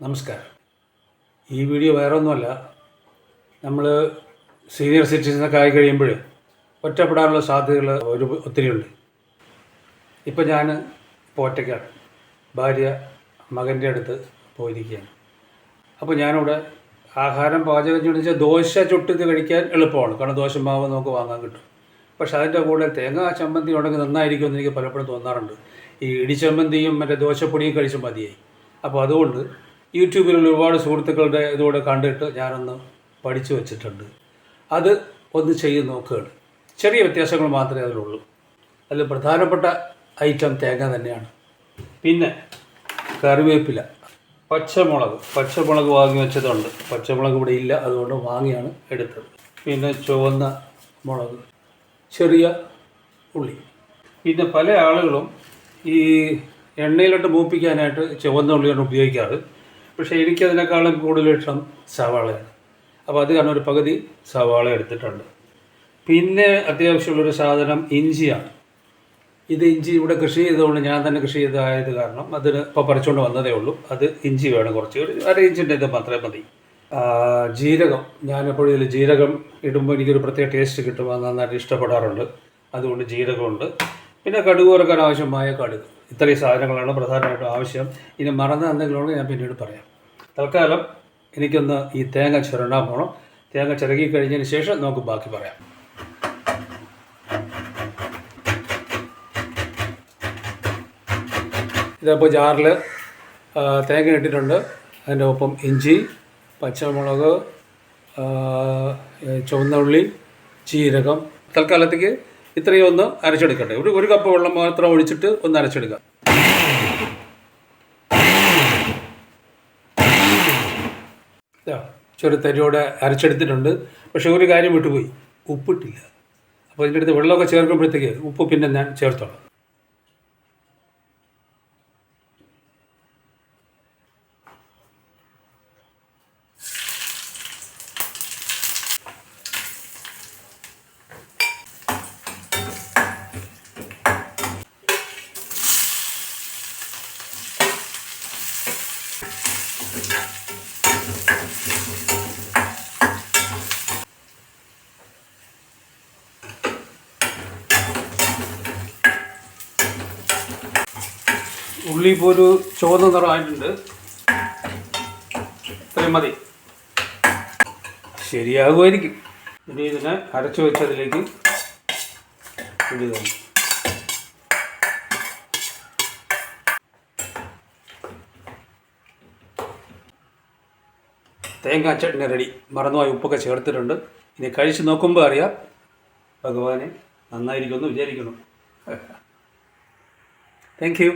നമസ്കാരം. ഈ വീഡിയോ വേറെ ഒന്നുമല്ല നമ്മൾ സീനിയർ സിറ്റിസണൊക്കെ ആയി കഴിയുമ്പോൾ ഒറ്റപ്പെടാനുള്ള സാധ്യതകൾ ഒരു ഒത്തിരിയുണ്ട്. ഇപ്പം ഞാൻ ഇപ്പോൾ ഒറ്റയ്ക്കാണ്. ഭാര്യ മകന്റെ അടുത്ത് പോയിരിക്കുകയാണ്. അപ്പോൾ ഞാനിവിടെ ആഹാരം പാചകം ചോദിച്ചാൽ ദോശ ചുട്ടിത് കഴിക്കാൻ എളുപ്പമാണ്. കാരണം ദോശ മാവ് നമുക്ക് വാങ്ങാൻ കിട്ടും. പക്ഷേ അതിന്റെ കൂടെ തേങ്ങ ചമ്മന്തി ഉണ്ടെങ്കിൽ നന്നായിരിക്കും എന്ന് എനിക്ക് പലപ്പോഴും തോന്നാറുണ്ട്. ഈ ഇടിച്ചമ്മന്തിയും മറ്റേ ദോശപ്പൊടിയും കഴിച്ച് മതിയായി. അപ്പോൾ അതുകൊണ്ട് യൂട്യൂബിലുള്ള ഒരുപാട് സുഹൃത്തുക്കളുടെ ഇതുകൂടെ കണ്ടിട്ട് ഞാനൊന്ന് പഠിച്ചു വച്ചിട്ടുണ്ട്. അത് ഒന്ന് ചെയ്ത് നോക്കുകയാണ്. ചെറിയ വ്യത്യാസങ്ങൾ മാത്രമേ അതിലുള്ളൂ. അതിൽ പ്രധാനപ്പെട്ട ഐറ്റം തേങ്ങ തന്നെയാണ്. പിന്നെ കറിവേപ്പില പച്ചമുളക്. പച്ചമുളക് വാങ്ങി വെച്ചതുണ്ട്. പച്ചമുളക് ഇവിടെ ഇല്ല അതുകൊണ്ട് വാങ്ങിയാണ് എടുത്തത്. പിന്നെ ചുവന്ന മുളക് ചെറിയ ഉള്ളി. പിന്നെ പല ആളുകളും ഈ എണ്ണയിലിട്ട് മൂപ്പിക്കാനായിട്ട് ചുവന്ന ഉള്ളിയാണ് ഉപയോഗിക്കാറ്. പക്ഷേ എനിക്കതിനേക്കാളും കൂടുതൽ ഇഷ്ടം സവാളയാണ്. അപ്പോൾ അത് കാരണം ഒരു പകുതി സവാള എടുത്തിട്ടുണ്ട്. പിന്നെ അത്യാവശ്യമുള്ളൊരു സാധനം ഇഞ്ചിയാണ്. ഇത് ഇഞ്ചി ഇവിടെ കൃഷി ചെയ്തുകൊണ്ട് ഞാൻ തന്നെ കൃഷി ചെയ്തതായത് കാരണം അതിന് ഇപ്പോൾ പറിച്ചുകൊണ്ട് വന്നതേ ഉള്ളൂ. അത് ഇഞ്ചി വേണം കുറച്ച്. ഒരു അര ഇഞ്ചിന്റെ ഇത് മാത്രമേ മതി. ജീരകം ജീരകം. ഞാനെപ്പോഴും ഇതിൽ ജീരകം ഇടുമ്പോൾ എനിക്കൊരു പ്രത്യേക ടേസ്റ്റ് കിട്ടും. അത് നന്നായിട്ട് ഇഷ്ടപ്പെടാറുണ്ട്. അതുകൊണ്ട് ജീരകമുണ്ട്. പിന്നെ കടുക് വറുക്കാൻ ആവശ്യമായ കടുക്. ഇത്രയും സാധനങ്ങളാണ് പ്രധാനമായിട്ടും ആവശ്യം. ഇനി മറന്ന എന്തെങ്കിലും ഉണ്ടെങ്കിൽ ഞാൻ പിന്നീട് പറയാം. തൽക്കാലം എനിക്കൊന്ന് ഈ തേങ്ങ ചുരണ്ടാൻ പോകണം തേങ്ങ ചിരകി കഴിഞ്ഞതിന് ശേഷം നമുക്ക് ബാക്കി പറയാം. ഇതിപ്പോൾ ജാറിൽ തേങ്ങ ഇട്ടിട്ടുണ്ട്. അതിന്റെ ഒപ്പം ഇഞ്ചി പച്ചമുളക് ചുവന്നുള്ളി ചുവന്ന ജീരകം. തൽക്കാലത്തേക്ക് ഇത്രയും ഒന്ന് അരച്ചെടുക്കട്ടെ. ഒരു ഒരു കപ്പ് വെള്ളം മാത്രം ഒഴിച്ചിട്ട് ഒന്ന് അരച്ചെടുക്കാം. ചെറു തരിയോടെ അരച്ചെടുത്തിട്ടുണ്ട്. പക്ഷേ ഒരു കാര്യം വിട്ടുപോയി. ഉപ്പിട്ടില്ല. അപ്പോൾ ഇതിന്റെ അടുത്ത് വെള്ളമൊക്കെ ചേർക്കുമ്പോഴത്തേക്ക് ഉപ്പ് പിന്നെ ഞാൻ ചേർത്തോളാം. ഉള്ളി ഇപ്പോൾ ഒരു ചുവന്ന നിറമായിട്ടുണ്ട് ഇത്രയും മതി. ശരിയാകുമായിരിക്കും. ഇനി ഇതിനെ അരച്ചു വെച്ചതിലേക്ക് ഇടുക. തേങ്ങാ ചട്നി റെഡി മറന്നുപോയി ഉപ്പൊക്കെ ചേർത്തിട്ടുണ്ട്. ഇനി കഴിച്ച് നോക്കുമ്പോൾ അറിയാം ഭഗവാനെ നന്നായിരിക്കുമെന്ന് വിചാരിക്കുന്നു. Thank you